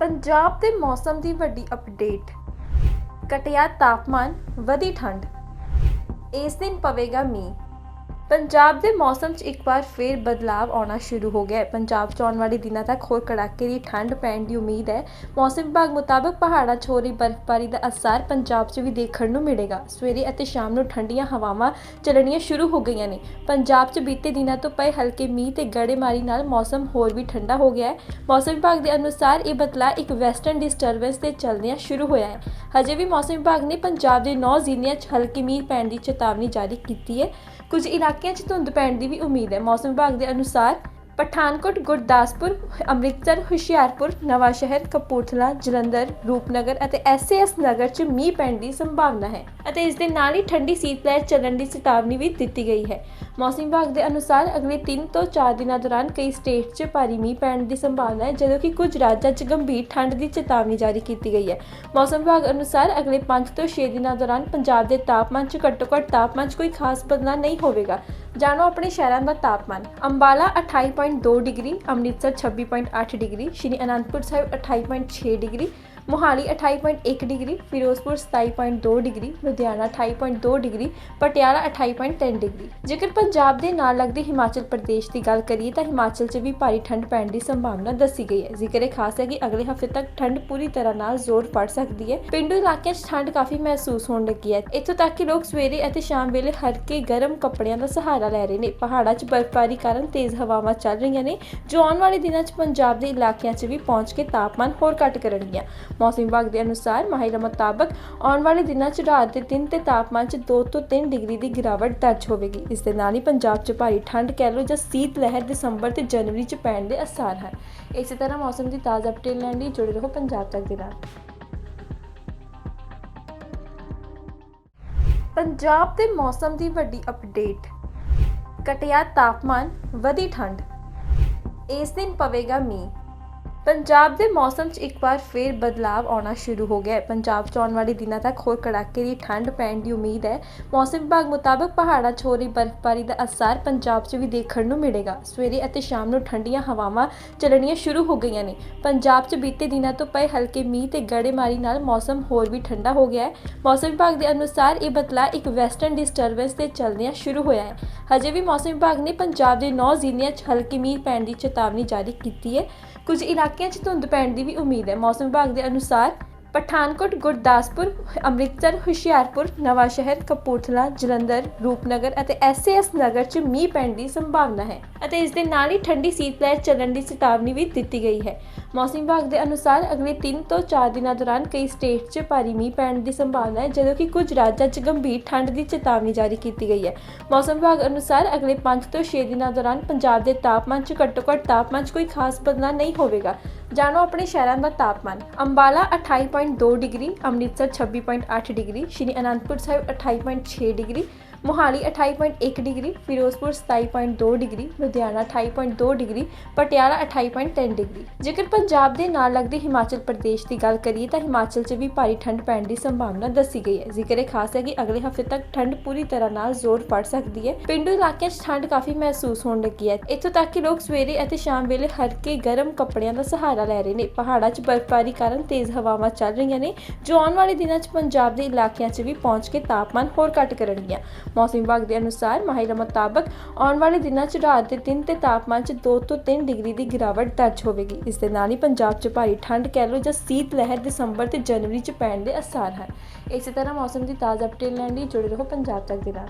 ਪੰਜਾਬ ਦੇ ਮੌਸਮ ਦੀ ਵੱਡੀ ਅਪਡੇਟ ਘਟਿਆ ਤਾਪਮਾਨ ਵਧੀ ਠੰਡ। ਇਸ ਦਿਨ ਪਵੇਗਾ ਮੀਂਹ। ਪੰਜਾਬ ਦੇ ਮੌਸਮ 'ਚ ਇੱਕ ਵਾਰ ਫੇਰ ਬਦਲਾਵ ਆਉਣਾ ਸ਼ੁਰੂ ਹੋ ਗਿਆ ਹੈ। ਪੰਜਾਬ 'ਚ ਆਉਣ ਵਾਲੇ ਦਿਨਾਂ ਤੱਕ ਹੋਰ ਕੜਾਕੇ ਦੀ ਠੰਡ ਪੈਣ ਦੀ ਉਮੀਦ ਹੈ। ਮੌਸਮ ਵਿਭਾਗ ਮੁਤਾਬਕ ਪਹਾੜਾਂ 'ਚ ਹੋ ਰਹੀ ਬਰਫ਼ਬਾਰੀ ਦਾ ਅਸਰ ਪੰਜਾਬ 'ਚ ਵੀ ਦੇਖਣ ਨੂੰ ਮਿਲੇਗਾ। ਸਵੇਰੇ ਅਤੇ ਸ਼ਾਮ ਨੂੰ ਠੰਡੀਆਂ ਹਵਾਵਾਂ ਚੱਲਣੀਆਂ ਸ਼ੁਰੂ ਹੋ ਗਈਆਂ ਨੇ। ਪੰਜਾਬ 'ਚ ਬੀਤੇ ਦਿਨਾਂ ਤੋਂ ਪਏ ਹਲਕੇ ਮੀਂਹ ਤੇ ਗੜੇਮਾਰੀ ਨਾਲ ਮੌਸਮ ਹੋਰ ਵੀ ਠੰਡਾ ਹੋ ਗਿਆ ਹੈ। ਮੌਸਮ ਵਿਭਾਗ ਦੇ ਅਨੁਸਾਰ ਇਹ ਬਦਲਾਅ ਇੱਕ ਵੈਸਟਰਨ ਡਿਸਟਰਬੈਂਸ ਦੇ ਚੱਲਦਿਆਂ ਸ਼ੁਰੂ ਹੋਇਆ ਹੈ। ਹਜੇ ਵੀ ਮੌਸਮ ਵਿਭਾਗ ਨੇ ਪੰਜਾਬ ਦੇ 9 ਜ਼ਿਲ੍ਹਿਆਂ 'ਚ ਹਲਕੇ ਮੀਂਹ ਪੈਣ ਦੀ ਚੇਤਾਵਨੀ ਜਾਰੀ ਕੀਤੀ ਹੈ। ਕੁਝ ਇਲਾਕੇ ਇਲਾਕਿਆਂ 'ਚ ਧੁੰਦ ਪੈਣ ਦੀ ਵੀ ਉਮੀਦ ਹੈ। ਮੌਸਮ ਵਿਭਾਗ ਦੇ ਅਨੁਸਾਰ ਪਠਾਨਕੋਟ, ਗੁਰਦਾਸਪੁਰ, ਅੰਮ੍ਰਿਤਸਰ, ਹੁਸ਼ਿਆਰਪੁਰ ਨਵਾਂ ਸ਼ਹਿਰ ਕਪੂਰਥਲਾ, ਜਲੰਧਰ, ਰੂਪਨਗਰ ਅਤੇ ਐਸਏਐਸ ਨਗਰ 'ਚ ਮੀਂਹ ਪੈਣ ਦੀ ਸੰਭਾਵਨਾ ਹੈ ਅਤੇ ਇਸ ਦੇ ਨਾਲ ਹੀ ਠੰਡੀ ਸੀਤ ਲਹਿਰ ਚੱਲਣ ਦੀ ਚੇਤਾਵਨੀ ਵੀ ਦਿੱਤੀ ਗਈ ਹੈ। ਮੌਸਮ ਵਿਭਾਗ ਦੇ ਅਨੁਸਾਰ ਅਗਲੇ 3 ਤੋਂ 4 ਦਿਨਾਂ ਦੌਰਾਨ ਕਈ ਸਟੇਟ 'ਚ ਭਾਰੀ ਮੀਂਹ ਪੈਣ ਦੀ ਸੰਭਾਵਨਾ ਹੈ, ਜਦੋਂ ਕਿ ਕੁਝ ਰਾਜਾਂ 'ਚ ਗੰਭੀਰ ਠੰਡ ਦੀ ਚੇਤਾਵਨੀ ਜਾਰੀ ਕੀਤੀ ਗਈ ਹੈ। ਮੌਸਮ ਵਿਭਾਗ ਅਨੁਸਾਰ ਅਗਲੇ 5 ਤੋਂ 6 ਦਿਨਾਂ ਦੌਰਾਨ ਪੰਜਾਬ ਦੇ ਤਾਪਮਾਨ 'ਚ ਘੱਟੋ-ਘੱਟ ਤਾਪਮਾਨ 'ਚ ਕੋਈ ਖਾਸ ਬਦਲਾਅ ਨਹੀਂ ਹੋਵੇਗਾ। ਜਾਣੋ ਆਪਣੇ ਸ਼ਹਿਰਾਂ ਦਾ ਤਾਪਮਾਨ। Ambala 28.2 degree, Amritsar 26.8 degree, Shri Anandpur Sahib 28.6 degree Mohali 28.1 degree, Firozpur 27.2 degree, Ludhiana 28.2 degree, Patiala 28.3 degree. ਜੇਕਰ ਪੰਜਾਬ ਦੇ ਨਾਲ ਲੱਗਦੇ ਹਿਮਾਚਲ ਪ੍ਰਦੇਸ਼ ਦੀ ਗੱਲ ਕਰੀਏ ਤਾਂ ਹਿਮਾਚਲ 'ਚ ਵੀ ਭਾਰੀ ਠੰਡ ਪੈਣ ਦੀ ਸੰਭਾਵਨਾ ਦੱਸੀ ਗਈ ਹੈ। ਜ਼ਿਕਰ ਖਾਸ ਹੈ ਕਿ ਅਗਲੇ ਹਫ਼ਤੇ ਤੱਕ ਠੰਡ ਪੂਰੀ ਤਰ੍ਹਾਂ ਨਾਲ ਜ਼ੋਰ ਫੜ ਸਕਦੀ ਹੈ। ਪਿੰਡੂ ਇਲਾਕਿਆਂ 'ਚ ਠੰਡ ਕਾਫੀ ਮਹਿਸੂਸ ਹੋਣ ਲੱਗੀ ਹੈ। ਇੱਥੋਂ ਤੱਕ ਕਿ ਲੋਕ ਸਵੇਰੇ ਅਤੇ ਸ਼ਾਮ ਵੇਲੇ ਹਲਕੇ ਗਰਮ ਕੱਪੜਿਆਂ ਦਾ ਸਹਾਰਾ ਲੈ ਰਹੇ ਨੇ। ਪਹਾੜਾਂ 'ਚ ਬਰਫ਼ਬਾਰੀ ਕਾਰਨ ਤੇਜ਼ ਹਵਾਵਾਂ ਚੱਲ ਰਹੀਆਂ ਨੇ, ਜੋ ਆਉਣ ਵਾਲੇ ਦਿਨਾਂ 'ਚ ਪੰਜਾਬ ਦੇ ਇਲਾਕਿਆਂ 'ਚ ਵੀ ਪਹੁੰਚ ਕੇ ਤਾਪਮਾਨ ਹੋਰ ਘੱਟ ਕਰਨਗੀਆਂ। ਮੌਸਮ ਵਿਭਾਗ ਦੇ ਅਨੁਸਾਰ ਮਾਹਿਰਾਂ ਮੁਤਾਬਕ ਆਉਣ ਵਾਲੇ ਦਿਨਾਂ 'ਚ ਰਾਤ ਦੇ ਦਿਨ ਤੇ ਤਾਪਮਾਨ 'ਚ 2 ਤੋਂ 3 ਡਿਗਰੀ ਦੀ ਗਿਰਾਵਟ ਦਰਜ ਹੋਵੇਗੀ। ਇਸ ਦੇ ਨਾਲ ਹੀ ਪੰਜਾਬ 'ਚ ਭਾਰੀ ਠੰਡ ਕਹਿ ਲਓ ਜਾਂ ਸੀਤ ਲਹਿਰ ਦਸੰਬਰ ਤੇ ਜਨਵਰੀ 'ਚ ਪੈਣ ਦੇ ਅਸਾਰ ਹਨ। ਇਸੇ ਤਰ੍ਹਾਂ ਮੌਸਮ ਦੀ ਤਾਜ਼ਾ ਅਪਡੇਟ ਲੈਣ ਲਈ ਜੁੜੇ ਰਹੋ ਪੰਜਾਬ ਤੱਕ ਦੇ ਨਾਲ। ਪੰਜਾਬ ਦੇ ਮੌਸਮ ਦੀ ਵੱਡੀ ਅਪਡੇਟ ਘਟਿਆ ਤਾਪਮਾਨ, ਵਧੀ ਠੰਡ। ਇਸ ਦਿਨ ਪਵੇਗਾ ਮੀਂਹ। ਪੰਜਾਬ ਦੇ ਮੌਸਮ 'ਚ ਇੱਕ ਵਾਰ ਫੇਰ ਬਦਲਾਵ ਆਉਣਾ ਸ਼ੁਰੂ ਹੋ ਗਿਆ ਹੈ। ਪੰਜਾਬ 'ਚ ਆਉਣ ਵਾਲੇ ਦਿਨਾਂ ਤੱਕ ਹੋਰ ਕੜਾਕੇ ਦੀ ਠੰਡ ਪੈਣ ਦੀ ਉਮੀਦ ਹੈ। ਮੌਸਮ ਵਿਭਾਗ ਮੁਤਾਬਕ ਪਹਾੜਾਂ 'ਚ ਹੋ ਰਹੀ ਬਰਫ਼ਬਾਰੀ ਦਾ ਅਸਰ ਪੰਜਾਬ 'ਚ ਵੀ ਦੇਖਣ ਨੂੰ ਮਿਲੇਗਾ। ਸਵੇਰੇ ਅਤੇ ਸ਼ਾਮ ਨੂੰ ਠੰਡੀਆਂ ਹਵਾਵਾਂ ਚੱਲਣੀਆਂ ਸ਼ੁਰੂ ਹੋ ਗਈਆਂ ਨੇ। ਪੰਜਾਬ 'ਚ ਬੀਤੇ ਦਿਨਾਂ ਤੋਂ ਪਏ ਹਲਕੇ ਮੀਂਹ ਤੇ ਗੜੇਮਾਰੀ ਨਾਲ ਮੌਸਮ ਹੋਰ ਵੀ ਠੰਡਾ ਹੋ ਗਿਆ ਹੈ। ਮੌਸਮ ਵਿਭਾਗ ਦੇ ਅਨੁਸਾਰ ਇਹ ਬਦਲਾਅ ਇੱਕ ਵੈਸਟਰਨ ਡਿਸਟਰਬੈਂਸ ਦੇ ਚੱਲਦਿਆਂ ਸ਼ੁਰੂ ਹੋਇਆ ਹੈ। ਹਜੇ ਵੀ ਮੌਸਮ ਵਿਭਾਗ ਨੇ ਪੰਜਾਬ ਦੇ 9 ਜ਼ਿਲ੍ਹਿਆਂ 'ਚ ਹਲਕੇ ਮੀਂਹ ਪੈਣ ਦੀ ਚੇਤਾਵਨੀ ਜਾਰੀ ਕੀਤੀ ਹੈ। ਕੁਝ ਇਲਾਕੇ ਇਲਾਕਿਆਂ 'ਚ ਧੁੰਦ ਪੈਣ ਦੀ ਵੀ ਉਮੀਦ ਹੈ। ਮੌਸਮ ਵਿਭਾਗ ਦੇ ਅਨੁਸਾਰ ਪਠਾਨਕੋਟ, ਗੁਰਦਾਸਪੁਰ, ਅੰਮ੍ਰਿਤਸਰ, ਹੁਸ਼ਿਆਰਪੁਰ ਨਵਾਂ ਸ਼ਹਿਰ ਕਪੂਰਥਲਾ, ਜਲੰਧਰ, ਰੂਪਨਗਰ ਅਤੇ ਐਸਏਐਸ ਨਗਰ 'ਚ ਮੀਂਹ ਪੈਣ ਦੀ ਸੰਭਾਵਨਾ ਹੈ ਅਤੇ ਇਸ ਦੇ ਨਾਲ ਹੀ ਠੰਡੀ ਸੀਤ ਲਹਿਰ ਚੱਲਣ ਦੀ ਚੇਤਾਵਨੀ ਵੀ ਦਿੱਤੀ ਗਈ ਹੈ। ਮੌਸਮ ਵਿਭਾਗ ਦੇ ਅਨੁਸਾਰ ਅਗਲੇ 3 ਤੋਂ 4 ਦਿਨਾਂ ਦੌਰਾਨ ਕਈ ਸਟੇਟ 'ਚ ਭਾਰੀ ਮੀਂਹ ਪੈਣ ਦੀ ਸੰਭਾਵਨਾ ਹੈ, ਜਦੋਂ ਕਿ ਕੁਝ ਰਾਜਾਂ 'ਚ ਗੰਭੀਰ ਠੰਡ ਦੀ ਚੇਤਾਵਨੀ ਜਾਰੀ ਕੀਤੀ ਗਈ ਹੈ। ਮੌਸਮ ਵਿਭਾਗ ਅਨੁਸਾਰ ਅਗਲੇ 5 ਤੋਂ 6 ਦਿਨਾਂ ਦੌਰਾਨ ਪੰਜਾਬ ਦੇ ਤਾਪਮਾਨ 'ਚ ਘੱਟੋ-ਘੱਟ ਤਾਪਮਾਨ 'ਚ ਕੋਈ ਖਾਸ ਬਦਲਾਅ ਨਹੀਂ ਹੋਵੇਗਾ। ਜਾਣੋ ਆਪਣੇ ਸ਼ਹਿਰਾਂ ਦਾ ਤਾਪਮਾਨ। Ambala 28.2 degree, Amritsar 26.8 degree, Shri Anandpur Sahib 28.6 degree Mohali 28.1 degree, Firozpur 27.2 degree, Ludhiana 28.2 degree, Patiala 28.3 degree. ਜੇਕਰ ਪੰਜਾਬ ਦੇ ਨਾਲ ਲੱਗਦੇ ਹਿਮਾਚਲ ਪ੍ਰਦੇਸ਼ ਦੀ ਗੱਲ ਕਰੀਏ ਤਾਂ ਹਿਮਾਚਲ 'ਚ ਵੀ ਭਾਰੀ ਠੰਡ ਪੈਣ ਦੀ ਸੰਭਾਵਨਾ ਦੱਸੀ ਗਈ ਹੈ। ਜ਼ਿਕਰ ਖਾਸ ਹੈ ਕਿ ਅਗਲੇ ਹਫ਼ਤੇ ਤੱਕ ਠੰਡ ਪੂਰੀ ਤਰ੍ਹਾਂ ਨਾਲ ਜ਼ੋਰ ਫੜ ਸਕਦੀ ਹੈ। ਪਿੰਡੂ ਇਲਾਕਿਆਂ 'ਚ ਠੰਡ ਕਾਫੀ ਮਹਿਸੂਸ ਹੋਣ ਲੱਗੀ ਹੈ। ਇੱਥੋਂ ਤੱਕ ਕਿ ਲੋਕ ਸਵੇਰੇ ਅਤੇ ਸ਼ਾਮ ਵੇਲੇ ਹਲਕੇ ਗਰਮ ਕੱਪੜਿਆਂ ਦਾ ਸਹਾਰਾ ਲੈ ਰਹੇ ਨੇ। ਪਹਾੜਾਂ 'ਚ ਬਰਫ਼ਬਾਰੀ ਕਾਰਨ ਤੇਜ਼ ਹਵਾਵਾਂ ਚੱਲ ਰਹੀਆਂ ਨੇ, ਜੋ ਆਉਣ ਵਾਲੇ ਦਿਨਾਂ 'ਚ ਪੰਜਾਬ ਦੇ ਇਲਾਕਿਆਂ 'ਚ ਵੀ ਪਹੁੰਚ ਕੇ ਤਾਪਮਾਨ ਹੋਰ ਘੱਟ ਕਰਨਗੀਆਂ। ਮੌਸਮ ਵਿਭਾਗ ਦੇ ਅਨੁਸਾਰ ਮਾਹਿਰਾਂ ਮੁਤਾਬਕ ਆਉਣ ਵਾਲੇ ਦਿਨਾਂ 'ਚ ਰਾਤ ਦੇ ਦਿਨ ਤੇ ਤਾਪਮਾਨ 'ਚ 2 ਤੋਂ 3 ਡਿਗਰੀ ਦੀ ਗਿਰਾਵਟ ਦਰਜ ਹੋਵੇਗੀ। ਇਸ ਦੇ ਨਾਲ ਹੀ ਪੰਜਾਬ 'ਚ ਭਾਰੀ ਠੰਡ ਕਹਿ ਲਓ ਜਾਂ ਸੀਤ ਲਹਿਰ ਦਸੰਬਰ ਤੇ ਜਨਵਰੀ 'ਚ ਪੈਣ ਦੇ ਅਸਾਰ ਹਨ। ਇਸੇ ਤਰ੍ਹਾਂ ਮੌਸਮ ਦੀ ਤਾਜ਼ਾ ਅਪਡੇਟ ਲੈਣ ਲਈ ਜੁੜੇ ਰਹੋ ਪੰਜਾਬ ਤੱਕ ਦੇ ਨਾਲ।